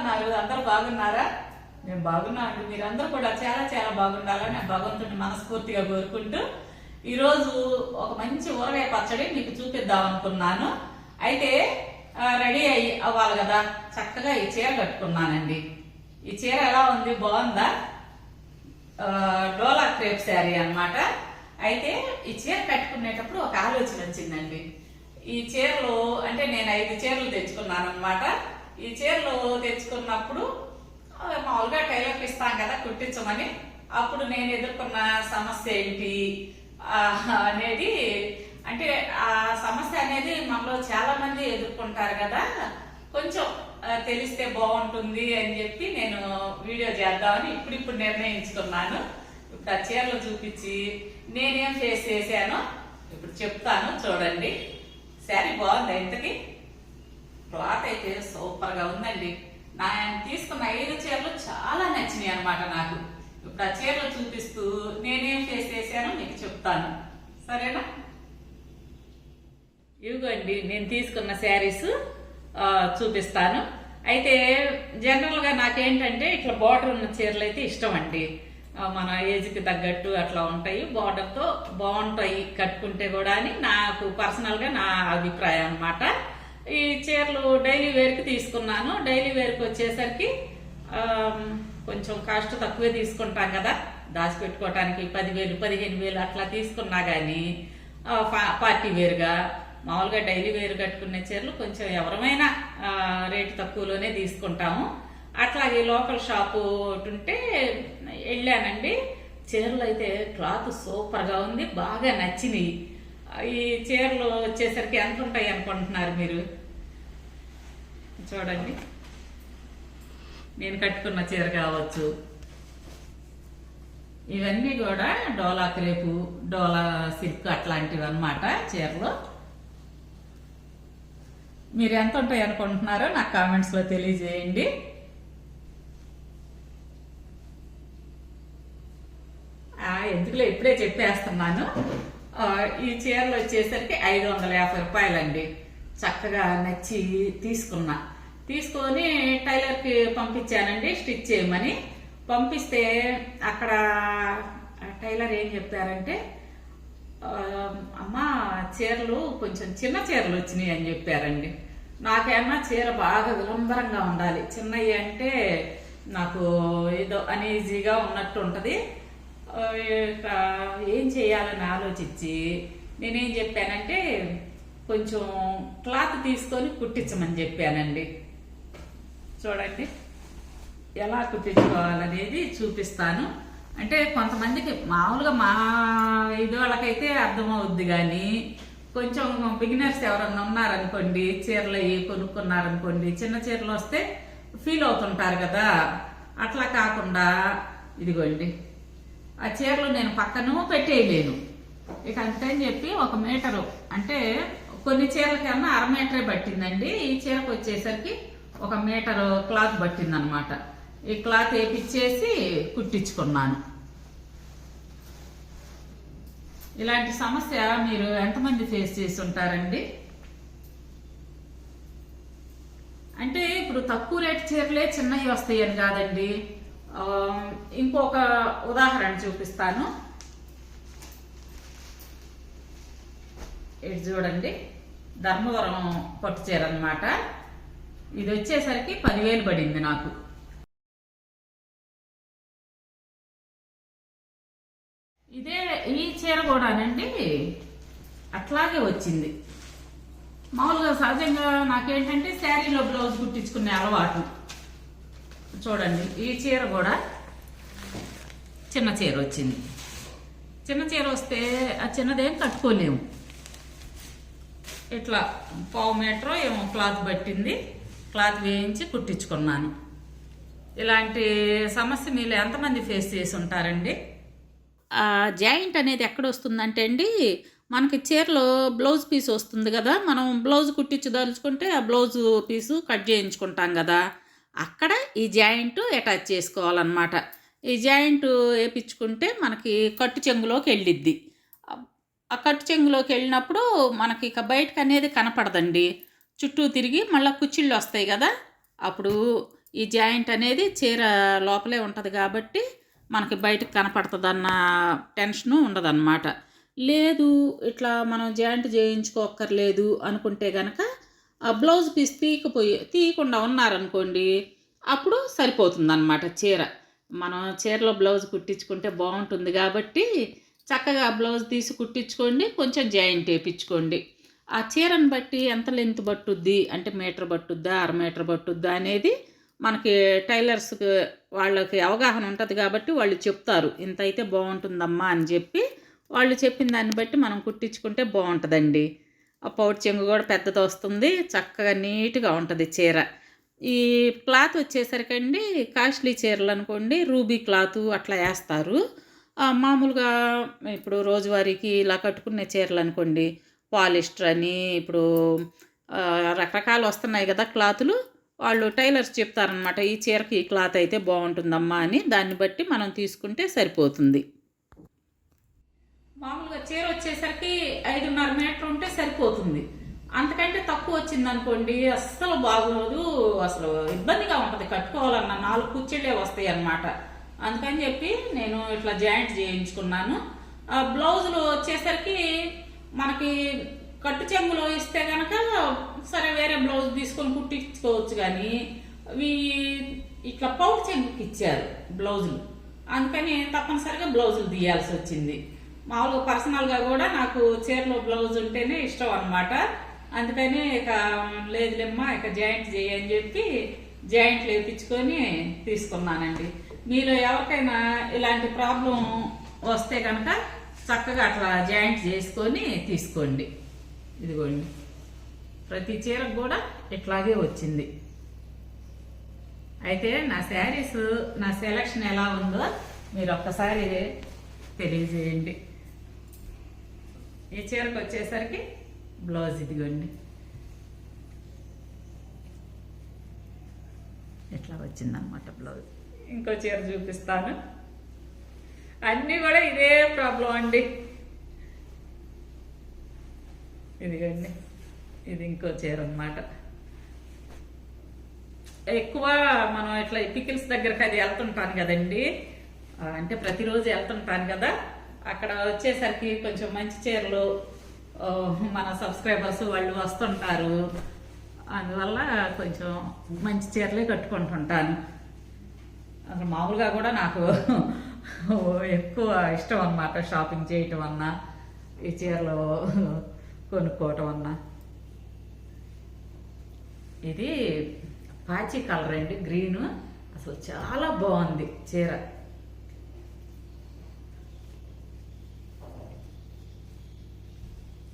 ఉన్నారు అందరూ బాగున్నారా? నేను బాగున్నా అండి. మీరందరూ కూడా చాలా చాలా బాగుండాలని నేను మనస్ఫూర్తిగా కోరుకుంటూ ఈరోజు ఒక మంచి ఊరగాయ పచ్చడి మీకు చూపిద్దాం అనుకున్నాను. అయితే రెడీ అయ్యి అవ్వాలి కదా. చక్కగా ఈ చీర కట్టుకున్నానండి. ఈ చీర ఎలా ఉంది? బాగుందా? డోలా క్రేప్ శారీ అన్నమాట. అయితే ఈ చీర కట్టుకునేటప్పుడు ఒక ఆలోచన వచ్చిందండి. ఈ చీరలు అంటే నేను ఐదు చీరలు తెచ్చుకున్నాను అనమాట ఈ చీరలు తెచ్చుకున్నప్పుడు మామూలుగా టైలర్కి ఇస్తాం కదా కుట్టించమని. అప్పుడు నేను ఎదుర్కొన్న సమస్య ఏంటి? అనేది అంటే ఆ సమస్య అనేది మనలో చాలా మంది ఎదుర్కొంటారు కదా. కొంచెం తెలిస్తే బాగుంటుంది అని చెప్పి నేను వీడియో చేద్దామని ఇప్పుడిప్పుడు నిర్ణయించుకున్నాను. ఇప్పుడు ఆ చీరలు చూపించి నేనేం ఫేస్ చేశానో ఇప్పుడు చెప్తాను చూడండి. శారీ బాగుంది ఇంతకి? క్లాత్ అయితే సూపర్గా ఉందండి. నా తీసుకున్న ఐదు చీరలు చాలా నచ్చినాయి అనమాట నాకు. ఇప్పుడు ఆ చీరలు చూపిస్తూ నేనేం ఫేస్ చేశానో మీకు చెప్తాను. సరేనా? ఇవిగోండి నేను తీసుకున్న శారీస్ చూపిస్తాను. అయితే జనరల్గా నాకేంటంటే ఇట్లా బార్డర్ ఉన్న చీరలు అయితే ఇష్టం అండి. మన ఏజ్కి తగ్గట్టు అట్లా ఉంటాయి. బార్డర్తో బాగుంటాయి కట్టుకుంటే కూడా అని నాకు పర్సనల్గా నా అభిప్రాయం అనమాట ఈ చీరలు డైలీ వేర్కి తీసుకున్నాను. డైలీ వేర్కి వచ్చేసరికి కొంచెం కాస్ట్ తక్కువే తీసుకుంటాం కదా. దాచిపెట్టుకోవటానికి పదివేలు పదిహేను వేలు అట్లా తీసుకున్నా కానీ పా- పార్టీ వేరుగా మామూలుగా డైలీ వేరు కట్టుకునే చీరలు కొంచెం ఎవరమైనా రేటు తక్కువలోనే తీసుకుంటాము. అట్లాగే లోకల్ షాపు ఉంటే వెళ్ళానండి. చీరలు అయితే క్లాత్ సూపర్గా ఉంది బాగా నచ్చినాయి. ఈ చీరలు వచ్చేసరికి ఎంత ఉంటాయి అనుకుంటున్నారు మీరు? చూడండి. నేను కట్టుకున్న చీర కావచ్చు. ఇవన్నీ కూడా డోలా క్రేపు డోలా సిల్క్ అట్లాంటివి అన్నమాట చీరలు. మీరు ఎంత ఉంటాయి అనుకుంటున్నారో నాకు కామెంట్స్లో తెలియజేయండి. ఆ, ఎందుకులే ఇప్పుడే చెప్పేస్తున్నాను. ఈ చీరలు వచ్చేసరికి ఐదు వందల యాభై రూపాయలండి. చక్కగా నచ్చి తీసుకున్నా. తీసుకొని టైలర్కి పంపించానండి స్టిచ్ చేయమని. పంపిస్తే అక్కడ టైలర్ ఏం చెప్పారంటే అమ్మ అమ్మా చీరలు కొంచెం చిన్న చీరలు వచ్చినాయి అని చెప్పారండి. నాకేమన్నా చీర బాగా విలంబరంగా ఉండాలి. చిన్నవి అంటే నాకు ఏదో అనీజీగా ఉన్నట్టు ఉంటుంది ఏం చేయాలని ఆలోచించి నేనేం చెప్పానంటే కొంచెం క్లాత్ తీసుకొని కుట్టించమని చెప్పానండి. చూడండి ఎలా కుట్టించుకోవాలనేది చూపిస్తాను. అంటే కొంతమందికి మామూలుగా మా ఇది వాళ్ళకైతే అర్థమవుద్ది కానీ కొంచెం బిగినర్స్ ఎవరన్నా ఉన్నారనుకోండి చీరలు అవి కొనుక్కున్నారనుకోండి చిన్న చీరలు వస్తే ఫీల్ అవుతుంటారు కదా. అట్లా కాకుండా ఇదిగోండి ఆ చీరలు నేను పక్కన పెట్టేయలేను. ఇక అంతని చెప్పి ఒక మీటరు అంటే కొన్ని చీరలకన్నా అర మీటరే పట్టిందండి. ఈ చీరకు వచ్చేసరికి ఒక మీటర్ క్లాత్ పట్టిందనమాట. ఈ క్లాత్ వేపిచ్చేసి కుట్టించుకున్నాను. ఇలాంటి సమస్య మీరు ఎంతమంది ఫేస్ చేసి ఉంటారండి అంటే ఇప్పుడు తక్కువ రేటు చీరలే చిన్నవి వస్తాయి అని కాదండి. ఇంకొక ఉదాహరణ చూపిస్తాను. ఇది చూడండి. ధర్మవరం పట్టు చీర అనమాట ఇది వచ్చేసరికి పదివేలు పడింది నాకు. ఇదే ఈ చీర కూడానండి అట్లాగే వచ్చింది. మామూలుగా సహజంగా నాకేంటంటే శారీలో బ్లౌజ్ కుట్టించుకునే అలవాటు. చూడండి ఈ చీర కూడా చిన్న చీర వచ్చింది. చిన్న చీర వస్తే ఆ చిన్నదేం కట్టుకోలేము. ఇట్లా పావు మీటర్ ఏమో క్లాత్ పట్టింది క్లాత్ వేయించి కుట్టించుకున్నాను. ఇలాంటి సమస్య మీరు ఎంతమంది ఫేస్ చేసి ఉంటారండి? జాయింట్ అనేది ఎక్కడ వస్తుందంటే అండి మనకి చీరలో బ్లౌజ్ పీస్ వస్తుంది కదా మనం బ్లౌజ్ కుట్టించదలుచుకుంటే ఆ బ్లౌజ్ పీసు కట్ చేయించుకుంటాం కదా. అక్కడ ఈ జాయింట్ అటాచ్ చేసుకోవాలన్నమాట. ఈ జాయింట్ వేపించుకుంటే మనకి కట్టు చెంగులోకి వెళ్ళిద్ది. ఆ కట్టు చెంగులోకి వెళ్ళినప్పుడు మనకి ఇక బయటకు అనేది కనపడదండి. చుట్టూ తిరిగి మళ్ళీ కుచ్చిళ్ళు వస్తాయి కదా అప్పుడు ఈ జాయింట్ అనేది చీర లోపలే ఉంటుంది కాబట్టి మనకి బయటకు కనపడుతుందన్న టెన్షను ఉండదన్నమాట. లేదు ఇట్లా మనం జాయింట్ చేయించుకోక్కర్లేదు అనుకుంటే కనుక బ్లౌజ్ పీస్ తీయకపోయి తీయకుండా ఉన్నారనుకోండి అప్పుడు సరిపోతుందన్నమాట చీర. మనం చీరలో బ్లౌజ్ కుట్టించుకుంటే బాగుంటుంది కాబట్టి చక్కగా బ్లౌజ్ తీసి కుట్టించుకోండి కొంచెం జాయింట్ వేయించుకోండి. ఆ చీరను బట్టి ఎంత లెంత్ పట్టుద్ది? అంటే మీటర్ పట్టుద్దా? అర మీటర్ పట్టుద్దా? అనేది మనకి టైలర్స్కి వాళ్ళకి అవగాహన ఉంటుంది కాబట్టి వాళ్ళు చెప్తారు. ఇంత అయితే బాగుంటుందమ్మా అని చెప్పి వాళ్ళు చెప్పిన దాన్ని బట్టి మనం కుట్టించుకుంటే బాగుంటుందండి. ఆ పౌడ్ చెంగు కూడా పెద్దది వస్తుంది. చక్కగా నీట్గా ఉంటుంది చీర. ఈ క్లాత్ వచ్చేసరికండి కాస్ట్లీ చీరలు అనుకోండి రూబీ క్లాత్ అట్లా వేస్తారు. మామూలుగా ఇప్పుడు రోజువారీకి ఇలా కట్టుకునే చీరలు అనుకోండి పాలిస్టర్ అని ఇప్పుడు రకరకాలు వస్తున్నాయి కదా క్లాతులు. వాళ్ళు టైలర్స్ చెప్తారనమాట ఈ చీరకి ఈ క్లాత్ అయితే బాగుంటుందమ్మా అని. దాన్ని బట్టి మనం తీసుకుంటే సరిపోతుంది. మామూలుగా చీర వచ్చేసరికి ఐదున్నర మీటర్ ఉంటే సరిపోతుంది. అంతకంటే తక్కువ వచ్చింది అనుకోండి అస్సలు బాగోదు అసలు ఇబ్బందిగా ఉంటుంది. కట్టుకోవాలన్న నాలుగు కుర్చీలే వస్తాయి అన్నమాట అందుకని చెప్పి నేను ఇట్లా జాయింట్ చేయించుకున్నాను. ఆ బ్లౌజులు వచ్చేసరికి మనకి కట్టు చెంగులో ఇస్తే కనుక సరే వేరే బ్లౌజ్ తీసుకొని కుట్టించుకోవచ్చు కానీ ఇవి ఇట్లా పౌట్ చెంగుకి ఇచ్చారు బ్లౌజులు. అందుకని తప్పనిసరిగా బ్లౌజులు తీయాల్సి వచ్చింది. మామూలుగా పర్సనల్గా కూడా నాకు చీరలో బ్లౌజ్ ఉంటేనే ఇష్టం అనమాట అందుకని ఇక లేదులేమ్మా ఇక జాయింట్ చేయని చెప్పి జాయింట్లు వేయించుకొని తీసుకున్నానండి. మీరు ఎవరికైనా ఇలాంటి ప్రాబ్లం వస్తే కనుక చక్కగా అట్లా జాయింట్ చేసుకొని తీసుకోండి. ఇదిగోండి. ప్రతి చీరకు కూడా ఇట్లాగే వచ్చింది. అయితే నా శారీస్ నా సెలక్షన్ ఎలా ఉందో మీరు ఒక్కసారి తెలియజేయండి. ఈ చీరకు వచ్చేసరికి బ్లౌజ్ ఇదిగోండి. ఇట్లా వచ్చిందనమాట బ్లౌజ్? ఇంకో చీర చూపిస్తాను. అన్నీ కూడా ఇదే ప్రాబ్లం అండి. ఇదిగోండి. ఇది ఇంకో చీర అన్నమాట. ఎక్కువ మనం ఇట్లా పికిల్స్ దగ్గరకు అది వెళ్తుంటాను కదండి. అంటే ప్రతిరోజు వెళ్తుంటాను కదా. అక్కడ వచ్చేసరికి కొంచెం మంచి చీరలు మన సబ్స్క్రైబర్స్ వాళ్ళు వస్తుంటారు. అందువల్ల కొంచెం మంచి చీరలే కట్టుకుంటుంటాను. అసలు మామూలుగా కూడా నాకు ఎక్కువ ఇష్టం అన్నమాట షాపింగ్ చేయటం అన్నా ఈ చీరలు కొనుక్కోవటం అన్నా. ఇది పాచి కలర్ అండి గ్రీను. అసలు చాలా బాగుంది చీర.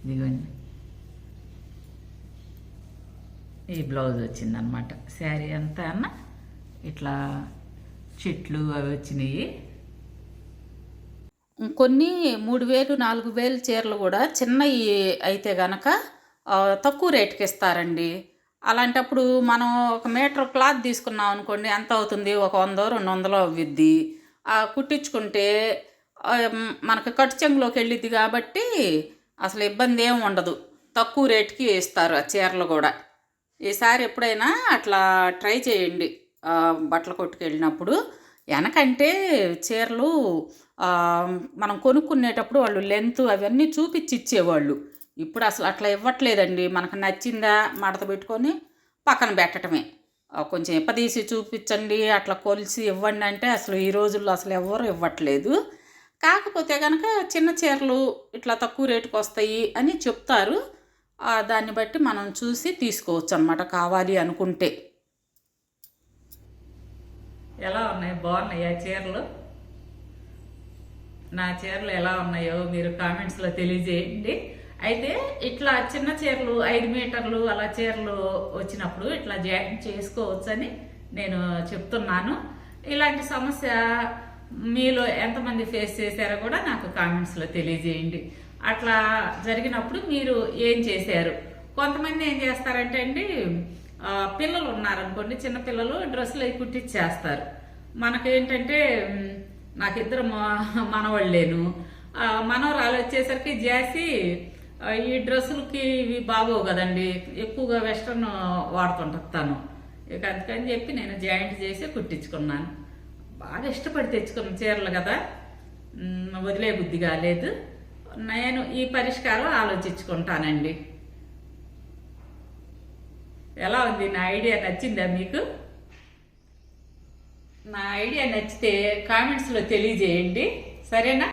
ఇదిగోండి. ఈ బ్లౌజ్ వచ్చిందనమాట శారీ అంతా అన్న ఇట్లా చెట్లు అవి వచ్చినాయి. కొన్ని మూడు వేలు నాలుగు వేలు చీరలు కూడా చిన్నవి అయితే గనక తక్కువ రేటుకి ఇస్తారండి. అలాంటప్పుడు మనం ఒక మీటర్ క్లాత్ తీసుకున్నాం అనుకోండి ఎంత అవుతుంది? ఒక వందో రెండు వందలు అవ్విద్ది ఆ కుట్టించుకుంటే మనకు మ్, మనకి కట్టు చెంగులోకి వెళ్ళిద్ది కాబట్టి అసలు ఇబ్బంది ఏం ఉండదు. తక్కువ రేటుకి ఇస్తారు ఆ చీరలు కూడా. ఈసారి ఎప్పుడైనా అట్లా ట్రై చేయండి. బట్టల కొట్టుకు వెళ్ళినప్పుడు. వెనకంటే చీరలు మనం కొనుక్కునేటప్పుడు వాళ్ళు లెంత్ అవన్నీ చూపించి ఇచ్చేవాళ్ళు. ఇప్పుడు అసలు అట్లా ఇవ్వట్లేదండి. మనకు నచ్చిందా మడత పెట్టుకొని పక్కన పెట్టడమే కొంచెం ఇప్పదీసి చూపించండి అట్లా కొలిసి ఇవ్వండి అంటే అసలు ఈ రోజుల్లో అసలు ఎవరు ఇవ్వట్లేదు. కాకపోతే కనుక చిన్న చీరలు ఇట్లా తక్కువ రేటుకు వస్తాయి అని చెప్తారు. దాన్ని బట్టి మనం చూసి తీసుకోవచ్చు అనమాట కావాలి అనుకుంటే. ఎలా ఉన్నాయి? బాగున్నాయా చీరలు? నా చీరలు ఎలా ఉన్నాయో మీరు కామెంట్స్లో తెలియజేయండి. అయితే ఇట్లా చిన్న చీరలు ఐదు మీటర్లు అలా చీరలు వచ్చినప్పుడు ఇట్లా జాయింట్ చేసుకోవచ్చని నేను చెప్తున్నాను. ఇలాంటి సమస్య మీలో ఎంతమంది ఫేస్ చేశారో కూడా నాకు కామెంట్స్లో తెలియజేయండి. అట్లా జరిగినప్పుడు మీరు ఏం చేశారు? కొంతమంది ఏం చేస్తారంటే అండి పిల్లలు ఉన్నారనుకోండి చిన్నపిల్లలు డ్రెస్సులు అవి కుట్టిచ్చేస్తారు. మనకేంటంటే నాకు ఇద్దరు మా- మనవాళ్ళేను మనవరాలు వచ్చేసరికి చేసి ఈ డ్రెస్సులకి ఇవి బాగోవు కదండి ఎక్కువగా వెస్ట్రన్ వాడుతుంటాను తను. ఇక అందుకని చెప్పి నేను జాయింట్ చేసి కుట్టించుకున్నాను. బాగా ఇష్టపడి తెచ్చుకున్న చీరలు కదా. వదిలే బుద్ధి కాలేదు. నేను ఈ పరిష్కారం ఆలోచించుకుంటానండి. ఎలా ఉంది? నా ఐడియా నచ్చిందా మీకు? నా ఐడియా నచ్చితే కామెంట్స్లో తెలియజేయండి. సరేనా?